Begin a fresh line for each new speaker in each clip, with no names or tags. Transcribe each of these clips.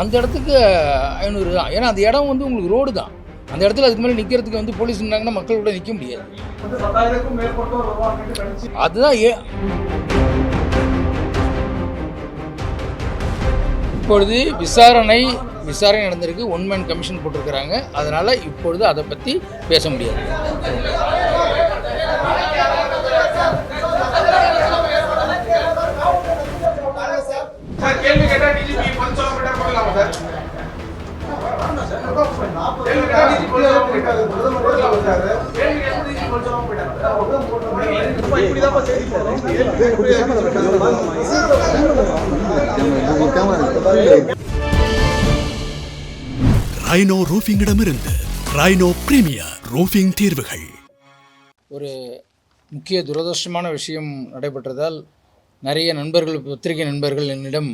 அந்த இடத்துக்கு ஐநூறு தான். ஏன்னா அந்த இடம் வந்து உங்களுக்கு ரோடு தான். அந்த இடத்துல அதுக்கு மேலே நிற்கிறதுக்கு வந்து போலீஸ் இருந்தாங்கன்னா மக்கள் கூட நிற்க முடியாது. அதுதான் ஏ இப்பொழுது விசாரணை விசாரணை நடந்திருக்கு. ஒன் மேன் கமிஷன் போட்டிருக்கிறாங்க. அதனால் இப்பொழுது அதை பற்றி பேச முடியாது
சார் கேள்வி கேட்டா டிஜிபி பதில் சொல்ல மாட்டார் போடலாமா சார் கேள்வி கேட்டா டிஜிபி பதில் சொல்ல மாட்டாரு. போடலாமா சார் கேள்வி கேட்டா டிஜிபி பதில் சொல்ல மாட்டாரு. இப்படிதான்ப்பா செய்தி போடுறோம்.
ரைனோ ரூஃபிங்கிடமிருந்து ரைனோ பிரீமியர் ரூஃபிங் தீர்வுகள்.
ஒரு முக்கிய துரதிருஷ்டமான விஷயம் நடைபெற்றதால் நிறைய நண்பர்கள் பத்திரிகை நண்பர்கள் என்னிடம்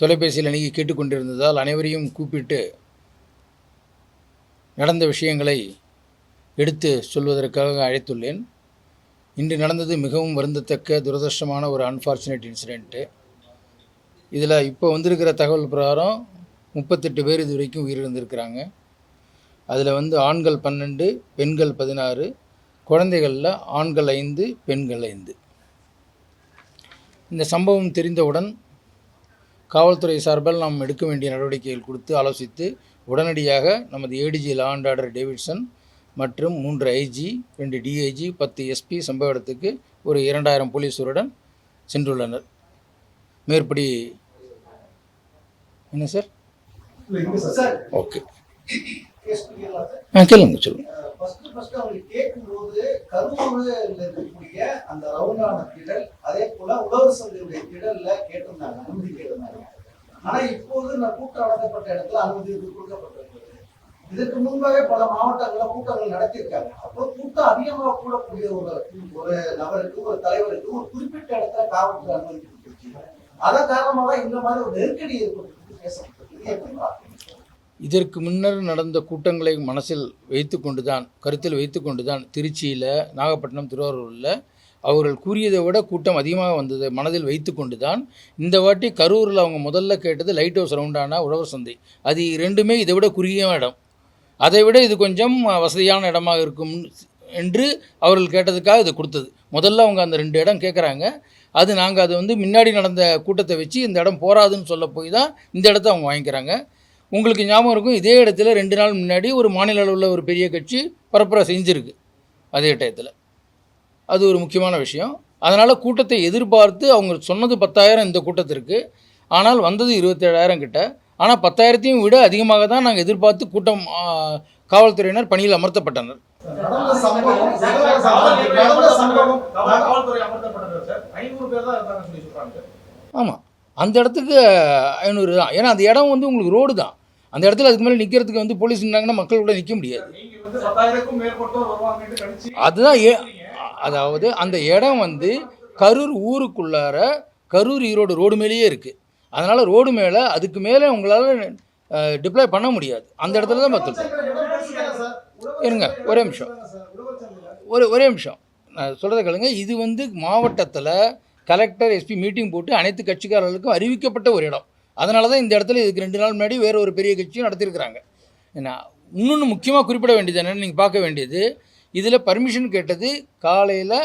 தொலைபேசியில் அணுகி கேட்டுக்கொண்டிருந்ததால் அனைவரையும் கூப்பிட்டு நடந்த விஷயங்களை எடுத்து சொல்வதற்காக அழைத்துள்ளேன். இன்று நடந்தது மிகவும் வருந்தத்தக்க துரதிருஷ்டமான ஒரு அன்ஃபார்ச்சுனேட் இன்சிடெண்ட்டு இதில் இப்போ வந்திருக்கிற தகவல் பிரகாரம் முப்பத்தெட்டு பேர் இது வரைக்கும் உயிரிழந்திருக்கிறாங்க. அதில் வந்து ஆண்கள் பன்னெண்டு பெண்கள் பதினாறு குழந்தைகளில் ஆண்கள் ஐந்து பெண்கள் ஐந்து. இந்த சம்பவம் தெரிந்தவுடன் காவல்துறை சார்பில் நாம் எடுக்க வேண்டிய நடவடிக்கைகள் கொடுத்து ஆலோசித்து உடனடியாக நமது ADG law and order Davidson மற்றும் மூன்று ஐஜி ரெண்டு டிஐஜி பத்து எஸ்பி சம்பவ இடத்துக்கு ஒரு இரண்டாயிரம் போலீஸுடன் சென்றுள்ளனர். மேற்படி என்ன சார்? ஓகே ஆ கேளுங்க சொல்லுங்கள்
ஃபர்ஸ்ட் ஃபர்ஸ்ட் அவங்க கேட்கும்போது கருவூரில் இருக்கக்கூடிய அந்த ரவுண்டான திடல் அதே போல உழவர் சந்தையுடைய திடல்ல கேட்டிருந்தாங்க அனுமதி கேட்டிருந்தாங்க. ஆனா இப்போது நான் கூட்டம் நடத்தப்பட்ட இடத்துல அனுமதி கொடுக்கப்பட்டிருக்கிறது. இதற்கு முன்பாகவே பல மாவட்டங்கள்ல கூட்டங்கள் நடத்தியிருக்காங்க. அப்போ கூட்டம் அதிகமாக கூடக்கூடிய ஒரு ஒரு நபருக்கு ஒரு தலைவருக்கு ஒரு குறிப்பிட்ட இடத்துல காவல்துறை அனுமதி கொடுத்துருச்சு. அதன் காரணமாக இந்த மாதிரி ஒரு நெருக்கடி ஏற்பட்டு பேசப்பட்டது எப்படி பார்க்கணும்?
இதற்கு முன்னர் நடந்த கூட்டங்களை மனசில் வைத்து கொண்டுதான் கருத்தில் வைத்து கொண்டுதான் திருச்சியில் நாகப்பட்டினம் திருவாரூரில் அவர்கள் கூறியதை விட கூட்டம் அதிகமாக வந்தது மனதில் வைத்து கொண்டுதான் இந்த வாட்டி கரூரில் அவங்க முதல்ல கேட்டது லைட் ஹவுஸ் ரவுண்டான உழவர் சந்தை. அது ரெண்டுமே இதை விட குறுகிய இடம். அதை விட இது கொஞ்சம் வசதியான இடமாக இருக்கும் என்று அவர்கள் கேட்டதுக்காக இது கொடுத்தது. முதல்ல அவங்க அந்த ரெண்டு இடம் கேட்குறாங்க அது நாங்கள் அது வந்து முன்னாடி நடந்த கூட்டத்தை வச்சு இந்த இடம் போராதுன்னு சொல்ல போய் தான் இந்த இடத்த அவங்க வாங்கிக்கிறாங்க. உங்களுக்கு ஞாபகம் இருக்கும் இதே இடத்துல ரெண்டு நாள் முன்னாடி ஒரு மாநில அளவில் ஒரு பெரிய கட்சி பரப்புரை செஞ்சுருக்கு அதே டயத்தில். அது ஒரு முக்கியமான விஷயம். அதனால் கூட்டத்தை எதிர்பார்த்து அவங்க சொன்னது பத்தாயிரம் இந்த கூட்டத்திற்கு. ஆனால் வந்தது இருபத்தேழாயிரம் கிட்ட. ஆனால் பத்தாயிரத்தையும் விட அதிகமாக தான் நாங்கள் எதிர்பார்த்து கூட்டம் காவல்துறையினர் பணியில் அமர்த்தப்பட்டனர். ஆமாம் அந்த இடத்துக்கு ஐநூறு தான். ஏன்னா அந்த இடம் வந்து உங்களுக்கு ரோடு தான். அந்த இடத்துல அதுக்கு மேலே நிற்கிறதுக்கு வந்து போலீஸ் இருந்தாங்கன்னா மக்கள் கூட நிற்க முடியாது. அதுதான் ஏ அதாவது அந்த இடம் வந்து கரூர் ஊருக்குள்ளார கரூர் ஈரோடு ரோடு மேலேயே இருக்குது அதனால் ரோடு மேலே அதுக்கு மேலே உங்களால் டிப்ளாய் பண்ண முடியாது. அந்த இடத்துல தான் பார்த்துருக்கோம் இருங்க ஒரே நிமிஷம். ஒரு ஒரே நிமிஷம். நான் சொல்கிறத கேளுங்க. இது வந்து மாவட்டத்தில் கலெக்டர் எஸ்பி மீட்டிங் போட்டு அனைத்து கட்சிக்காரர்களுக்கும் அறிவிக்கப்பட்ட ஒரு இடம். அதனால தான் இந்த இடத்துல இதுக்கு ரெண்டு நாள் முன்னாடி வேறு ஒரு பெரிய கட்சியும் நடத்தியிருக்கிறாங்க. ஏன்னா இன்னொன்று முக்கியமாக குறிப்பிட வேண்டியது என்னென்னு நீங்கள் பார்க்க வேண்டியது இதில் பர்மிஷன் கேட்டது காலையில்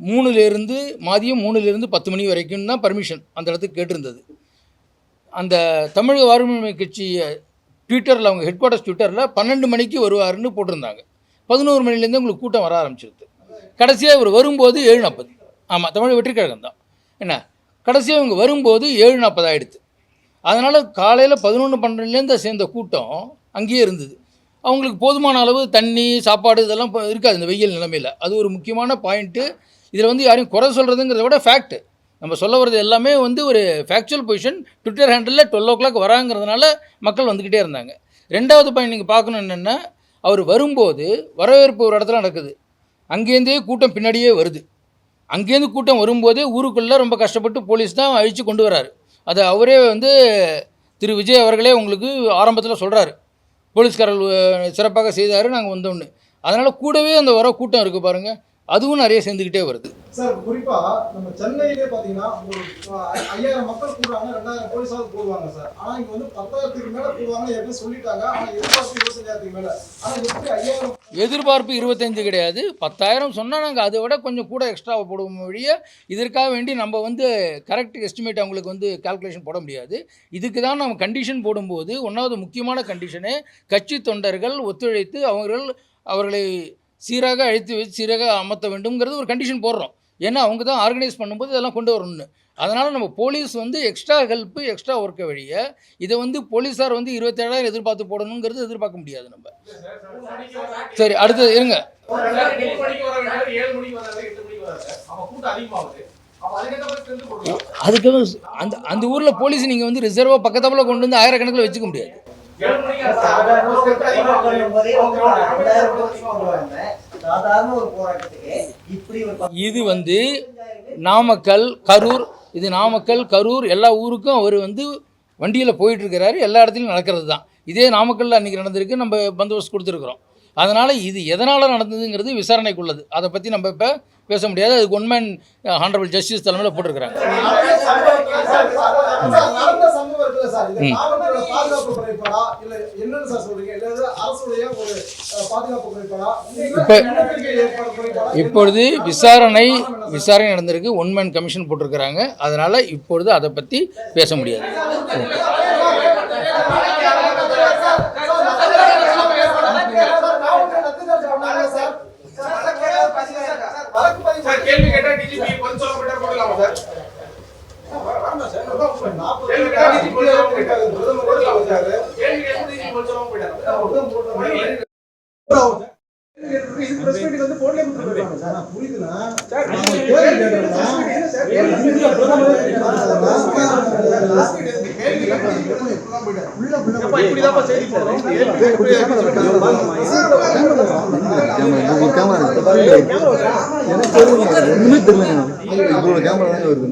மூணுலேருந்து மதியம் மூணுலேருந்து பத்து மணி வரைக்கும் தான் பர்மிஷன் அந்த இடத்துக்கு கேட்டிருந்தது. அந்த தமிழக வாரிமை கட்சி ட்விட்டரில் அவங்க ஹெட் குவார்ட்டர்ஸ் ட்விட்டரில் பன்னெண்டு மணிக்கு வருவாருன்னு போட்டிருந்தாங்க. பதினோரு மணிலேருந்து உங்களுக்கு கூட்டம் வர ஆரம்பிச்சிருது. கடைசியாக இவர் வரும்போது ஏழு நாற்பது ஆமாம் தமிழ் வெற்றிக்கழகம் தான். என்ன? கடைசியாக இவங்க வரும்போது ஏழு நாற்பதாயிடுது அதனால் காலையில் பதினொன்று பன்னெண்டுலேருந்து சேர்ந்த கூட்டம் அங்கேயே இருந்தது. அவங்களுக்கு போதுமான அளவு தண்ணி சாப்பாடு இதெல்லாம் இருக்காது இந்த வெயில் நிலைமையில். அது ஒரு முக்கியமான பாயிண்ட்டு இதில் வந்து யாரையும் குறை சொல்கிறதுங்கிறத விட ஃபேக்ட் நம்ம சொல்ல வர்றது எல்லாமே வந்து ஒரு ஃபேக்சுவல் பொசிஷன் ட்விட்டர் ஹேண்டலில் டுவெல் ஓ கிளாக் வராங்கிறதுனால மக்கள் வந்துக்கிட்டே இருந்தாங்க. ரெண்டாவது பாயிண்ட் நீங்கள் பார்க்கணும் என்னென்னா அவர் வரும்போது வரவேற்பு ஒரு இடத்துல நடக்குது. அங்கேருந்தே கூட்டம் பின்னாடியே வருது. அங்கேருந்து கூட்டம் வரும்போதே ஊருக்குள்ளே ரொம்ப கஷ்டப்பட்டு போலீஸ் தான் அழித்து கொண்டு வராரு அது அவரே வந்து திரு விஜய் அவர்களே உங்களுக்கு ஆரம்பத்தில் சொல்கிறாரு போலீஸ்காரர்கள் சிறப்பாக செய்தார் நாங்கள் வந்தோன்னு அதனால் கூடவே அந்த வர கூட்டம் இருக்குது பாருங்கள் அதுவும் நிறைய சேர்ந்துக்கிட்டே வருது.
சார் குறிப்பா நம்ம சென்னையிலே ஒரு அஹ், ஐயாயிரம் மக்கள் கூடுவாங்க ரெண்டாயிரம் போலீஸாவது போடுவாங்க சார். ஆனா இங்க வந்து பத்தாயிரத்துக்கு மேல போடுவாங்க ஏற்கனவே சொல்லிட்டாங்க. ஆனா எதிர்பார்ப்பு இருபத்தஞ்சாயிரத்துக்கு மேல. ஆனா எப்படி ஐயாயிரம்
எதிர்பார்ப்பு இருபத்தஞ்சு கிடையாது. பத்தாயிரம் சொன்னால் நாங்கள் அதை விட கொஞ்சம் கூட எக்ஸ்ட்ரா போடுவோம் வழிய இதற்காக வேண்டி நம்ம வந்து கரெக்ட் எஸ்டிமேட் அவங்களுக்கு வந்து கால்குலேஷன் போட முடியாது. இதுக்கு தான் நம்ம கண்டிஷன் போடும்போது ஒன்றாவது முக்கியமான கண்டிஷனு கட்சி தொண்டர்கள் ஒத்துழைத்து அவர்கள் அவர்களை சீராக அழைத்து வச்சு சீராக அமர்த்த வேண்டும்ங்கிறது ஒரு கண்டிஷன் போடுறோம். ஏன்னா அவங்க தான் ஆர்கனைஸ் பண்ணும்போது இதெல்லாம் கொண்டு வரணும்னு. அதனால் நம்ம போலீஸ் வந்து எக்ஸ்ட்ரா ஹெல்ப்பு எக்ஸ்ட்ரா ஒர்க்கை வழிய இதை வந்து போலீஸார் வந்து இருபத்தேழாயிரம் எதிர்பார்த்து போடணுங்கிறது எதிர்பார்க்க முடியாது நம்ம. சரி அடுத்தது இருங்க. அதுக்கு அந்த அந்த ஊரில் போலீஸ் நீங்கள் வந்து ரிசர்வாக பக்கத்தாப்புல கொண்டு வந்து ஆயிரக்கணக்கில் வச்சுக்க முடியாது. இது வந்து நாமக்கல் கரூர் இது நாமக்கல் கரூர் எல்லா ஊருக்கும் அவர் வந்து வண்டியில் போயிட்டுருக்கிறாரு எல்லா இடத்துலையும் நடக்கிறது தான் இதே நாமக்கல்ல அன்றைக்கி நடந்திருக்கு நம்ம பந்தோபஸ்து கொடுத்துருக்குறோம் அதனால் இது எதனால் நடந்ததுங்கிறது விசாரணைக்குள்ளது அதை பற்றி நம்ம இப்போ பேச முடியாது அதுக்கு ஒன்மேன் ஹானரபிள் ஜஸ்டிஸ் தலைமையில் போட்டிருக்கிறாங்க
சார், இது காவல்துறை பாதுகாப்பு குறைபாடா? இல்ல என்னன்னு சார் சொல்றீங்க? இல்ல இது அரசுடைய ஒரு அஹ், பாதுகாப்பு குறைபாடா? இல்ல
இப்ப-
முன்னெச்சரிக்கை ஏற்பாடு குறைபாடா?
இப்பொழுது விசாரணை விசாரணை நடந்திருக்கு. ஒன்மேன் கமிஷன் போட்டிருக்கிறாங்க. அதனால் இப்பொழுது அதை பற்றி பேச முடியாது.
சார், கேள்வி கேட்டா DGP பதில் சொல்ல மாட்டார், போடலாமா சார்? கேள்வி எப்படி
ஒண்ணுமே தெரியல இவ்வளவு கேமரா தாங்க வருது.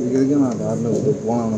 இதுக்கு நான் காரில் போனேன்